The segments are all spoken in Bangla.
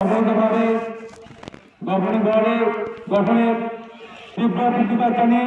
অবৈধভাবে গভর্নিং গঠনের তীব্র প্রতিবাদ জানিয়ে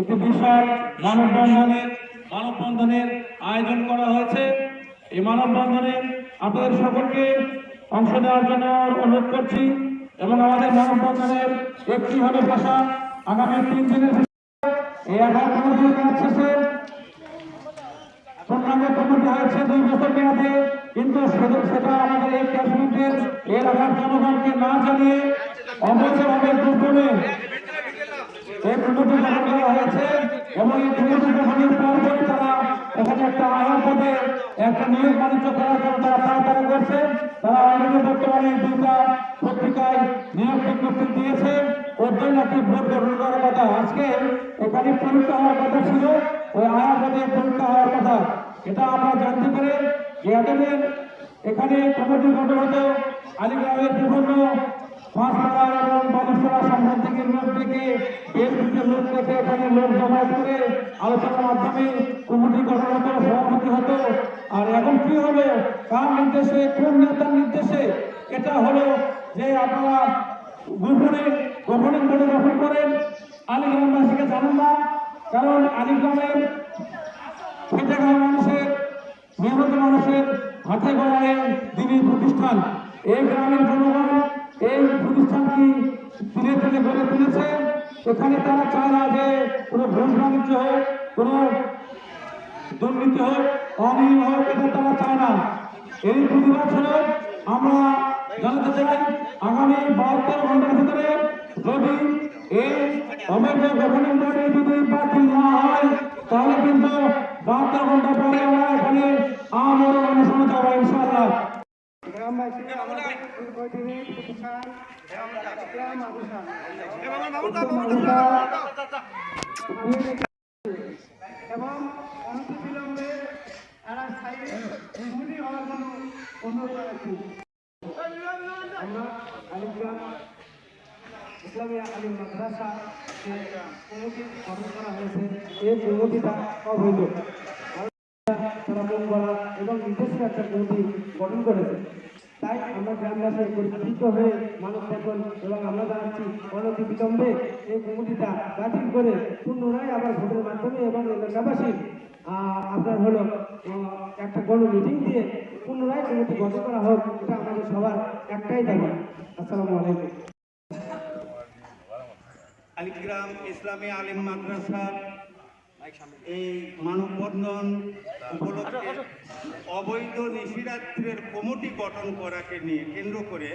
একটি বিশাল মানববন্ধনের মানববন্ধনের আয়োজন করা হয়েছে। এই মানববন্ধনে আপনাদের সকলকে অংশ নেওয়ার জন্য অনুরোধ করছি এবং আমাদের মানববন্ধনের একটি হবে ভাষা। আগামী তিন দিনের এই এগারো কমিটির কাজ শেষে পূর্ণাঙ্গ কমিটি হয়েছে। দুই বছর মেয়াদে কিন্তু সেটা আমাদের এই কাশ্মীরের এলাকার জনগণকে না জানিয়ে অবৈধভাবে দুপুরে এই কমিটি গঠন করা হয়েছে এবং এই কমিটি গঠনের পরপরই তারা এখানে একটা আয়া পদে একটা নিয়োগ বাণিজ্য করার জন্য তারা তাড়াতাড়ি করছে তারা অলরেডি বর্তমানে দুটা পত্রিকায় নিয়োগ বিজ্ঞপ্তি দিয়েছে। ওদের নাকি ভোট গ্রহণ করার কথা, আজকে এখানে পরীক্ষা হওয়ার কথা ছিল, ওই আয়া পদে পরীক্ষা হওয়ার কথা। এটা আমরা জানতে পেরে এতদিন এখানে কমিটি গঠন হতো আলিগ্রামের বিভিন্ন এবং বালুসরা সংঘ থেকে লোক থেকে বিএনপির লোক থেকে এখানে লোক জমা করে আলোচনার মাধ্যমে কমিটি গঠন হতো সভাপতি হতো। আর এখন কি হবে? কার নির্দেশে? কোন নেতার নির্দেশে? এটা হলো যে আপনারা গোপনে গোপনে বলে গঠন করেন। আলিগ্রামবাসীকে জানান না। কারণ আলিগ্রামের খেটে খাওয়া মানুষের মেহনত মানুষের হাতে গড়ায় দিনের প্রতিষ্ঠান। এই গ্রামের জনগণ এই প্রতিষ্ঠানটি ধীরে ধীরে গড়ে তুলেছে। এখানে তারা চায় না যে কোনো ভোট বাণিজ্য হোক, কোনো দুর্নীতি হোক, অনিয়ম হোক, এটা তারা চায় না। এই প্রতিবাদ স্বরূপ আমরা জানাতে চাই, আগামী বাহাত্তর ঘণ্টার ভিতরে যদি এই অবৈধ গভর্নিং বডি যদি বাতিল না হয় তাহলে কিন্তু বাহাত্তর ঘণ্টা পরে আমরা এখানে আমার যাব ইনশাআল্লাহ এবং অনতিবিলম্বে এরা সাইডে মুড়ি হওয়ার জন্য অনুরোধ রাখছি আমরা আলিগ্রাম ইসলামী আলিম মাদ্রাসা যে করা হয়েছে এই কমিটিটা অবৈধ তারা মন করা এবং নিজস্ব একটা কমিটি গঠন করেছে। তাই আমরা গ্রামবাসী পরিচিত হয়ে মানব বেতন এবং আমরা জানাচ্ছি, অনতি বিলম্বে এই কমিটিটা বাতিল করে পুনরায় আবার ভোটের মাধ্যমে এবং এলাকাবাসী আপনার হলো একটা গণ মিটিং দিয়ে পুনরায় কমিটি গঠন করা হোক, এটা আমাদের সবার একটাই দাবি। আসসালামু আলাইকুম। আলিগ্রাম ইসলামী আলিম মাদ্রাসার এই মানববন্ধন উপলক্ষে অবৈধ নিশিরাত্রের কমিটি গঠন করাকে নিয়ে কেন্দ্র করে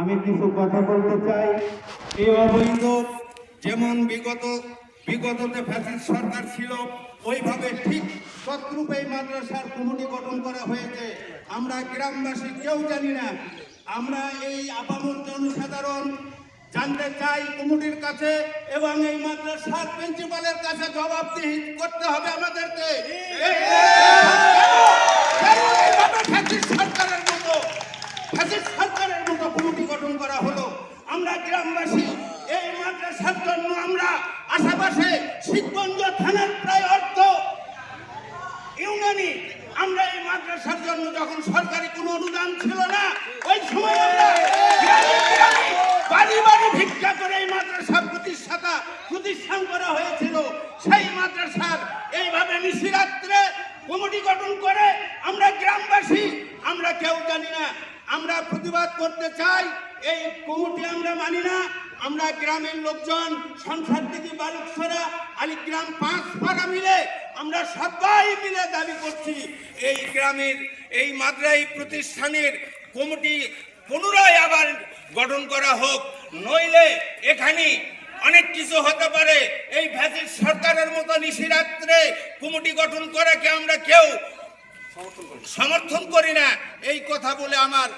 আমি কিছু কথা বলতে চাই। এই অবৈধ যেমন বিগত বিগততে ফ্যাসিস্ট সরকার ছিল ওইভাবে ঠিক শত্রুপ এই মাদ্রাসার কমিটি গঠন করা হয়েছে। আমরা গ্রামবাসী কেউ জানি না। আমরা এই আপামর জনসাধারণ জানতে চাই কমিটির কাছে এবং এই মাদ্রাসার প্রিন্সিপালের কাছে জবাবদিহি করতে হবে আমাদেরকে কেন এইভাবে ফ্যাসিস্ট সরকারের মতো ফ্যাসিস্ট সরকারের মতো কমিটি গঠন করা হলো আমরা গ্রামবাসী এই মাদ্রাসার জন্য আমরা আশেপাশে শিবগঞ্জ থানার প্রায় অর্থ ইউনানি আমরা এই মাদ্রাসার জন্য যখন সরকারি কোনো অনুদান ছিল না ওই সময় আমরা গ্রামে গ্রামে বাড়ি বাড়ি ভিক্ষা করে এই মাদ্রাসা প্রতিষ্ঠাতা প্রতিষ্ঠান করা হয়েছিল, সেই মাদ্রাসার এইভাবে নিশিরাত্রে কমিটি গঠন করে আমরা গ্রামবাসী, আমরা কেউ জানি না। আমরা প্রতিবাদ করতে চাই, এই কমিটি আমরা মানি না। আমরা গ্রামের লোকজন সংসার থেকে বালুকসরা, আলিগ্রাম পাঁচ পাড়া মিলে আমরা সবাই মিলে দাবি করছি, এই গ্রামের, এই মাদ্রাই প্রতিষ্ঠানের কমিটি পুনরায় আবার গঠন করা হোক। নইলে এখানে অনেক কিছু হতে পারে। এই ভ্যাসিস সরকারের মতো নিশিরাত্রে কমিটি গঠন করাকে আমরা কেউ? সমর্থন করি না। এই কথা বলে আমার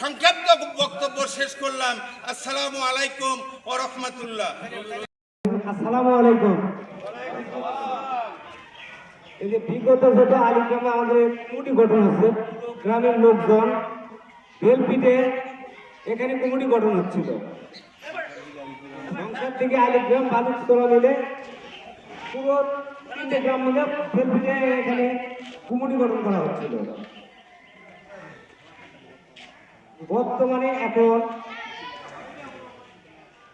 সংক্ষিপ্ত বক্তব্য শেষ করলাম। আসসালামু আলাইকুম ও রহমতুল্লাহ। আসসালামু আলাইকুম। এই যে বিগত যেটা আলিগ্রামে আমাদের কমিটি গঠন হচ্ছে, গ্রামের লোকজন বেলপিটে এখানে কমিটি গঠন হচ্ছিল। সংসার থেকে আলিগ্রাম বালুক তোলা মিলে পুরো তিনটে গ্রাম মিলে বেলপিটে এখানে কমিটি গঠন করা হচ্ছিল। বর্তমানে এখন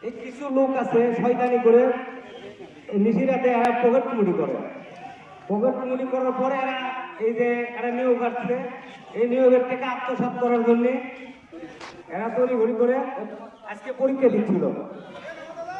এই কিছু লোক আছে শয়তানি করে নিশিরাতে এরা পকেট মুড়ি করে। পকেট মুড়ি করার পরে এরা এই যে এরা নিয়োগ আসছে, এই নিয়োগের থেকে আত্মসাৎ করার জন্য এরা তৈরি ঘড়ি করে আজকে পরীক্ষা দিচ্ছিল।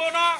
போனோம்